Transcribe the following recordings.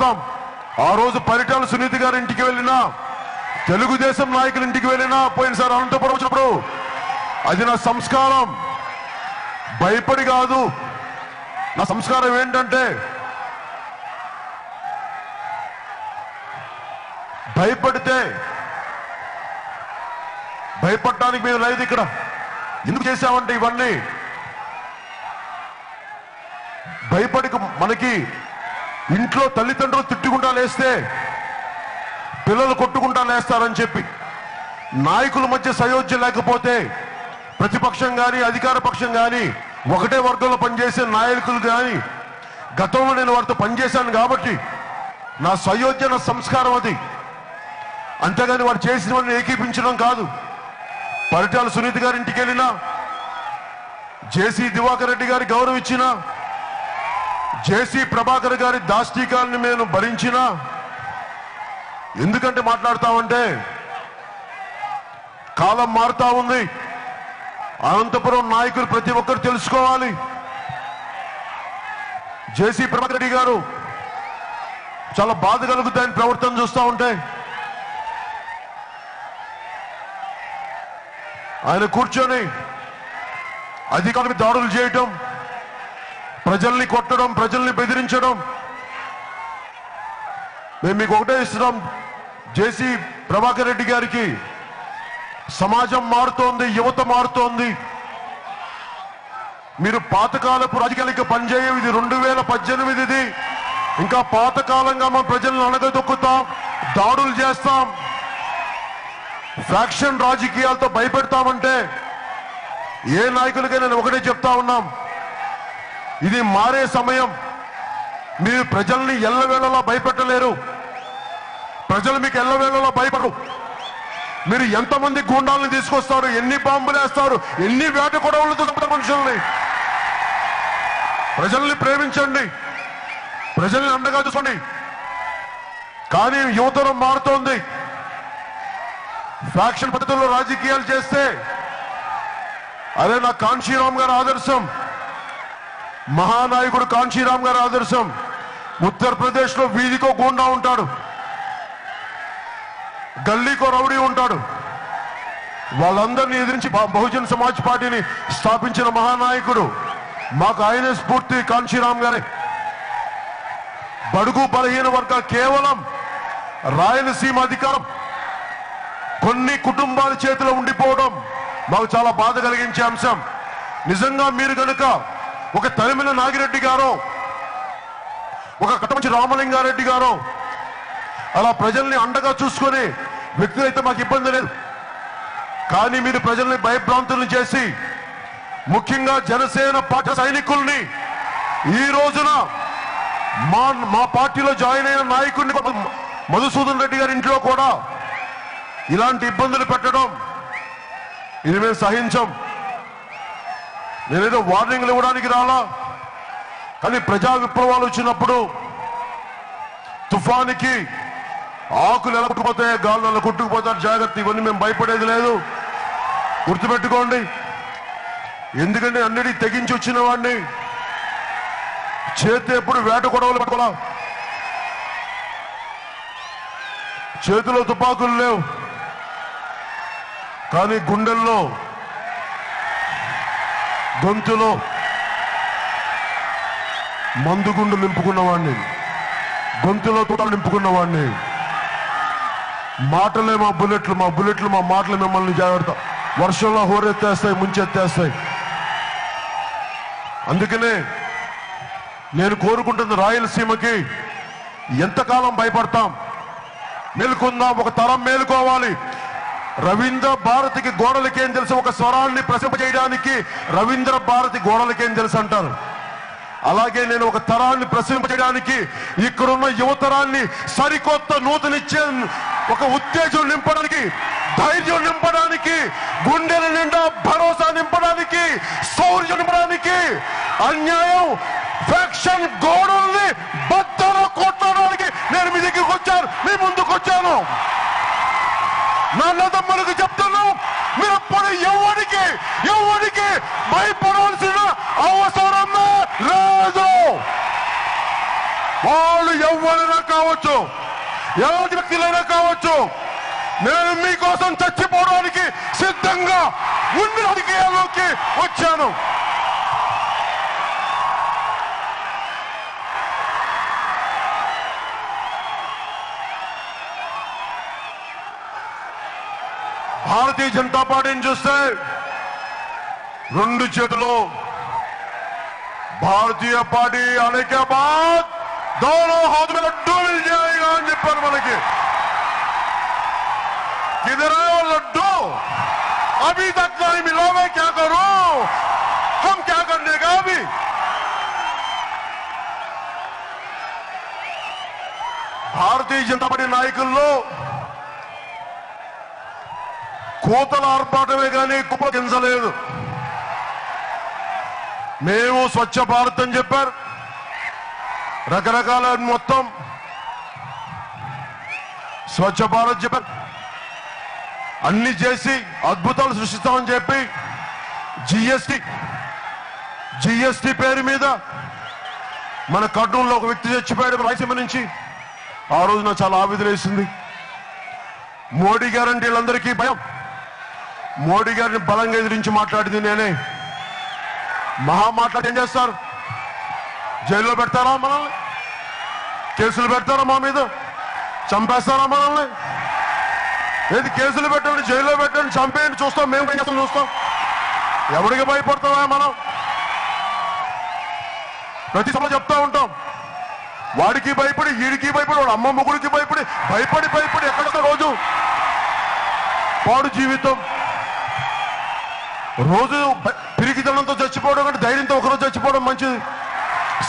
మాట్లాడతాం. ఆ రోజు పరిటాల సునీతి గారి ఇంటికి వెళ్ళినా తెలుగుదేశం నాయకుల ఇంటికి వెళ్ళినా పోయినసారి అనంతపురం వచ్చినప్పుడు అది నా సంస్కారం. భయపడి కాదు. నా సంస్కారం ఏంటంటే భయపడితే భయపడటానికి మీరు లేదు ఇక్కడ. ఎందుకు చేశామంటే ఇవన్నీ? భయపడికి మనకి ఇంట్లో తల్లిదండ్రులు తిట్టుకుంటా లేస్తే పిల్లలు కొట్టుకుంటా లేస్తారని చెప్పి నాయకుల మధ్య సయోధ్య లేకపోతే ప్రతిపక్షం కానీ అధికార పక్షం కానీ ఒకటే వర్గంలో పనిచేసే నాయకులు కానీ గతంలో నేను వారితో పనిచేశాను కాబట్టి నా సయోధ్య నా సంస్కారం అది. అంతేగాని వారు చేసిన వారిని ఏకీపించడం కాదు. పరిటాల సునీత గారి ఇంటికి వెళ్ళినా జేసీ దివాకర్ రెడ్డి గారి గౌరవం ఇచ్చినా జేసీ ప్రభాకర్ గారి దాష్టీకాలను నేను భరించిన ఎందుకంటే మాట్లాడతామంటే కాలం మారుతా ఉంది. అనంతపురం నాయకులు ప్రతి ఒక్కరు తెలుసుకోవాలి. జేసీ ప్రభాకర్ రెడ్డి గారు చాలా బాధ కలుగుతాయని ప్రవర్తన చూస్తూ ఉంటే ఆయన కూర్చొని అధికారులకు దాడులు చేయటం ప్రజల్ని కొట్టడం ప్రజల్ని బెదిరించడం. మేము మీకు ఒకటే ఇస్తున్నాం జేసీ ప్రభాకర్ రెడ్డి గారికి. సమాజం మారుతోంది యువత మారుతోంది. మీరు పాతకాలపు రాజకీయాలకి పనిచేయం ఇది రెండు వేల పద్దెనిమిదిది. ఇంకా పాతకాలంగా మా ప్రజలను అణగదొక్కుతాం దాడులు చేస్తాం. ఫ్యాక్షన్ రాజకీయాలతో భయపెడతామంటే ఏ నాయకులకైనా నేను ఒకటే చెప్తా ఉన్నాం. ఇది మారే సమయం. మీరు ప్రజల్ని ఎల్లవేళలా భయపెట్టలేరు. ప్రజలు మీకు ఎల్లవేళలా భయపడరు. మీరు ఎంతమంది గుండాలను తీసుకొస్తారు ఎన్ని బాంబులు వేస్తారు ఎన్ని వేట గొడవలు చంపుతారు మనుషుల్ని? ప్రజల్ని ప్రేమించండి. ప్రజల్ని అండగా చూసుకోండి. కానీ యువతరం మారుతోంది. ఫ్యాక్షన్ పద్ధతుల్లో రాజకీయాలు చేస్తే అదే నా కాంశీరామ్ గారి ఆదర్శం. మహానాయకుడు కాంశీరామ్ గారి ఆదర్శం. ఉత్తరప్రదేశ్లో వీధికో గూండా ఉంటాడు. గల్లీకో రౌడీ ఉంటాడు. వాళ్ళందరినీ ఎదిరించి బహుజన్ సమాజ్ పార్టీని స్థాపించిన మహానాయకుడు మాకు ఆయనే స్ఫూర్తి కాంశీరామ్ గారే. బడుగు బలహీన వర్గాలు కేవలం రాయలసీమ అధికారం కొన్ని కుటుంబాల చేతిలో ఉండిపోవడం మాకు చాలా బాధ కలిగించే అంశం. నిజంగా మీరు గనుక ఒక తరిమిన నాగిరెడ్డి గారో ఒక కట్టమంచి రామలింగారెడ్డి గారో అలా ప్రజల్ని అండగా చూసుకొని వ్యక్తులైతే మాకు ఇబ్బంది లేదు. కానీ మీరు ప్రజల్ని భయభ్రాంతులను చేసి ముఖ్యంగా జనసేన పార్టీ సైనికుల్ని ఈ రోజున మా మా పార్టీలో జాయిన్ అయిన నాయకుడిని మధుసూదన్ రెడ్డి గారి ఇంట్లో కూడా ఇలాంటి ఇబ్బందులు పెట్టడం ఇది మేము సహించం. నేనేదో వార్నింగ్లు ఇవ్వడానికి రాలా? కానీ ప్రజా విప్లవాలు వచ్చినప్పుడు తుఫానికి ఆకులు ఎలా గాలు ఎలా కొట్టుకుపోతారు జాగ్రత్త ఇవన్నీ మేము భయపడేది లేదు. గుర్తుపెట్టుకోండి. ఎందుకంటే అన్నిటి తెగించి వచ్చిన వాడిని చేతి ఎప్పుడు వేట గొడవలు పట్టుకోవాలా చేతిలో తుపాకులు లేవు. కానీ గుండెల్లో గొంతులో మందుగుండు నింపుకున్నవాడిని గొంతులో తుటాలు నింపుకున్నవాడిని మాటలే మా బుల్లెట్లు మా బుల్లెట్లు మా మాటలు మిమ్మల్ని జాగ్రత్త. వర్షంలో హోరెత్తేస్తాయి ముంచెత్తేస్తాయి. అందుకనే నేను కోరుకుంటుంది రాయలసీమకి ఎంతకాలం భయపడతాం? మేలుకుందాం ఒక తరం మేలుకోవాలి. రవీంద్ర భారతికి గోడలకేం తెలుసు? ఒక స్వరాన్ని ప్రసింపజేయడానికి రవీంద్ర భారతి గోడలకేం తెలుసు అంటారు? అలాగే నేను ఒక తరాన్ని ప్రశ్నింపజేయడానికి ఇక్కడున్న యువతరాన్ని సరికొత్త నూతనిచ్చే ఒక ఉత్తేజం నింపడానికి ధైర్యం నింపడానికి గుండెల నిండా భరోసా నింపడానికి శౌర్యం నింపడానికి అన్యాయం ఫ్యాక్షన్ గోడల్ని బద్దలు కొట్టడానికి నేను మీ దగ్గరికి వచ్చాను మీ ముందుకు వచ్చాను నా చెప్తున్నాం. మీరు ఇప్పుడు ఎవరికి ఎవరికి భయపడాల్సిన అవసరం లేదు వాళ్ళు ఎవరైనా కావచ్చు ఎలాంటి వ్యక్తులైనా కావచ్చు నేను మీకోసం చచ్చిపోవడానికి సిద్ధంగా ఉన్న రాజకీయాల్లోకి వచ్చాను. भारतीय जनता पार्टी चुस्ते रुत भारतीय पार्टी आने के बाद दोनों हाथ में लड्डू मिल जाएगा निपर मन के। किधर आए लड्डू? अभी तक नहीं मिला, मैं क्या करूँ? हम क्या करने का अभी? भारतीय जनता पार्टी नायकों కూతల ఆర్పాటమే కానీ కుప్పగించలేదు మేము స్వచ్ఛ భారత్ అని చెప్పారు. రకరకాల మొత్తం స్వచ్ఛ భారత్ చెప్పారు. అన్ని చేసి అద్భుతాలు సృష్టిస్తామని చెప్పి జిఎస్టి జిఎస్టి పేరు మీద మన కర్నూలులో ఒక వ్యక్తి చచ్చిపోయాడు రాయసీమ నుంచి. ఆ రోజు నాకు చాలా ఆవేదన వేసింది. మోడీ గారంటే వీళ్ళందరికీ భయం. మోడీ గారిని బలంగా ఎదిరించి మాట్లాడింది నేనే. మహా మాట్లాడి ఏం చేస్తారు? జైల్లో పెడతారా మనల్ని? కేసులు పెడతారా మా మీద? చంపేస్తారా మనల్ని? ఏది కేసులు పెట్టండి జైల్లో పెట్టండి చంపేయండి చూస్తాం మేము ఏం చేస్తాం చూస్తాం. ఎవరికి భయపడతామా మనం? ప్రతి సభ చెప్తా ఉంటాం. వాడికి భయపడి వీడికి భయపడి వాడు అమ్మ ముగ్గురికి భయపడి భయపడి భయపడి ఎక్కడ రోజు? పాడు జీవితం. రోజు భ- చచ్చిపోవడం కంటే ధైర్యంతో ఒకరోజు చచ్చిపోవడం మంచిది.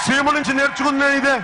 సీమ నుంచి నేర్చుకుంది ఇదే.